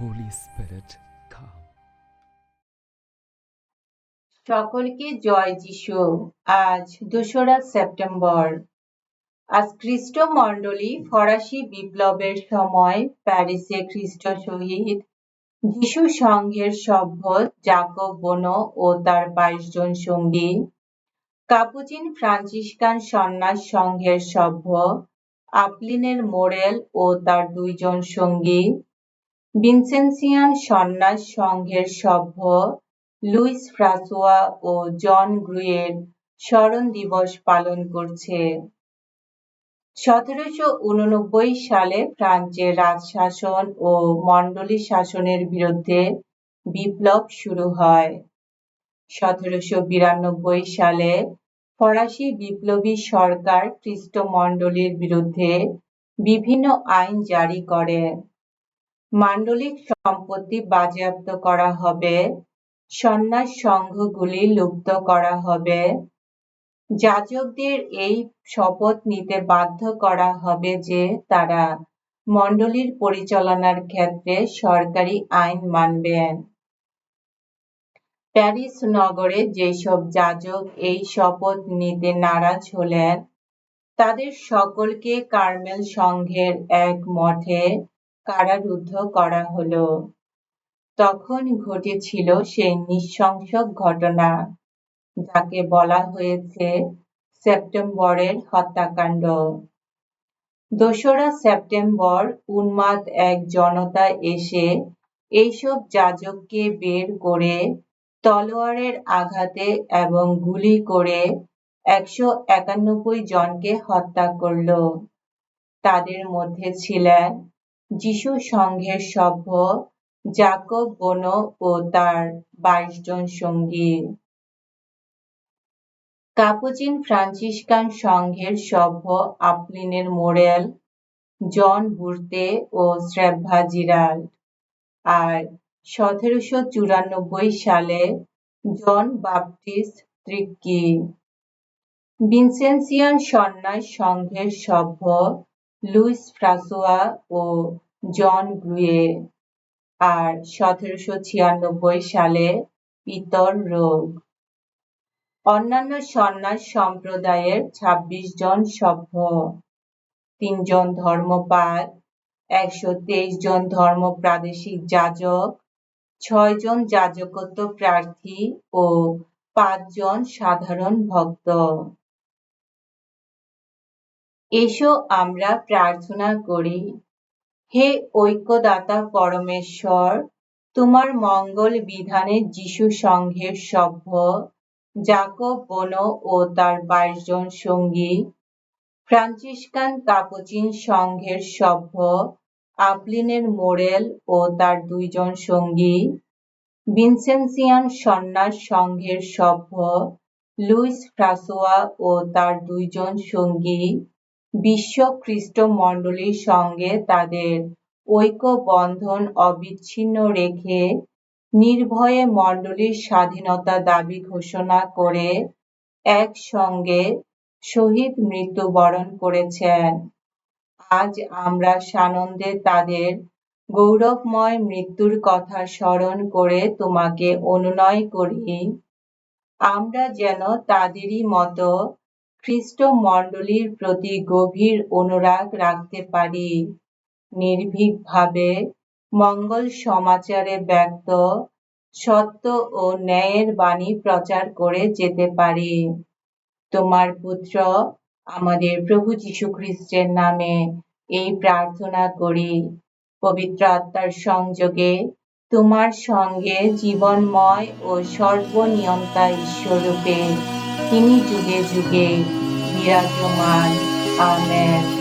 Holy Spirit, come. সকলকে জয় যিশু। আজ দোসরা সেপ্টেম্বর। আজ খ্রিস্ট মণ্ডলী ফরাসি বিপ্লবের সময় প্যারিসে খ্রিস্ট শহীদ যিশু সংঘের সভ্য জাকব বনো ও তার বাইশ জন সঙ্গী। কাপুচিন ফ্রান্সিসকান সন্ন্যাস সংঘের সভ্য আপলিনের মোরেল ও তার দুইজন সঙ্গী। ভিনসেন্সিয়ান সন্ন্যাস সংঘের সভ্য লুইস ফ্রাসোয়া ও জন গ্রুয়ের স্মরণ দিবস পালন করছে। সতেরোশো উননব্বই সালে ফ্রান্সের রাজশাসন ও মন্ডলী শাসনের বিরুদ্ধে বিপ্লব শুরু হয়। সতেরোশো বিরানব্বই সালে ফরাসি বিপ্লবী সরকার খ্রিস্টমণ্ডলীর বিরুদ্ধে বিভিন্ন আইন জারি করে। মান্ডলিক সম্পত্তি বাজেয়াপ্ত করা হবে। সন্ন্যাস সংঘগুলি লুপ্ত করা হবে। যাজকদের এই শপথ নিতে বাধ্য করা হবে যে তারা মণ্ডলীর পরিচালনার ক্ষেত্রে সরকারি আইন মানবেন। প্যারিস নগরে যেসব যাজক এই শপথ নিতে নারাজ হলেন, তাদের সকলকে কার্মেল সংঘের এক মঠে কারারুদ্ধ করা হলো। তখন ঘটেছিল সেই নৃশংস ঘটনা, যাকে বলা হয়েছে সেপ্টেম্বরের হত্যাকাণ্ড। দোসরা সেপ্টেম্বর, উন্মাদ এক জনতা এসে এইসব যাজককে বের করে তলোয়ারের আঘাতে এবং গুলি করে একশো একানব্বই জনকে হত্যা করল। তাদের মধ্যে ছিলেন যিশু সংঘের সভ্য জাকব বনো ও তার বাইশ জন সঙ্গী। কাপুচিন ফ্রান্সিসকান সংঘের সভ্য আপলিনের মোরেল জন বুর্তে ও শ্রেভা জিরাল্ড। আর সতেরোশো চুরানব্বই সালে জন বাপটিস্ট ত্রিক্কি। ভিনসেন্সিয়ান সন্ন্যাস সংঘের সভ্য লুইস ফ্রাসোয়া ও জন গ্রুয়ে আর সতেরোশো ছিয়ানব্বই সালে পিতর রোগ। অন্যান্য সন্ন্যাস সম্প্রদায়ের ২৬ জন সভ্য তিনজন ধর্মপাল, একশো তেইশ জন ধর্ম প্রাদেশিক যাজক, ছয় জন যাজকত্ব প্রার্থী ও পাঁচজন সাধারণ ভক্ত। এসো আমরা প্রার্থনা করি। হে ঐক্যদাতা পরমেশ্বর, তোমার মঙ্গল বিধানে যিশু সংঘের সভ্য জাকব বনো ও তার বাইশ জন সঙ্গী, ফ্রান্সিসকান কাপুচিন সংঘের সভ্য, আপলিনের মোরেল ও তার দুইজন সঙ্গী, ভিনসেন্সিয়ান সন্ন্যাস সংঘের সভ্য, লুইস ফ্রাসোয়া ও তার দুইজন সঙ্গী বিশ্ব খ্রিস্ট মণ্ডলীর সঙ্গে তাদের ঐক্য বন্ধন অবিচ্ছিন্ন রেখে নির্ভয়ে মণ্ডলীর স্বাধীনতা দাবি ঘোষণা করে একসঙ্গে শহীদ মৃত্যুবরণ করেছেন। আজ আমরা সানন্দে তাদের গৌরবময় মৃত্যুর কথা স্মরণ করে তোমাকে অনুনয় করি। আমরা যেন তাদেরই মতো খ্রিস্ট মণ্ডলীর প্রতি গভীর অনুরাগ রাখতে পারি। নির্ভীকভাবে মঙ্গল সমাচারে ব্যক্ত, সত্য ও ন্যায়ের বাণী প্রচার করে যেতে পারি। তোমার পুত্র আমাদের প্রভু যীশু খ্রিস্টের নামে এই প্রার্থনা করি। পবিত্র আত্মার সংযোগে তোমার সঙ্গে জীবনময় ও সর্বনিয়ন্তা kini juga juga, biar cuman. Amin.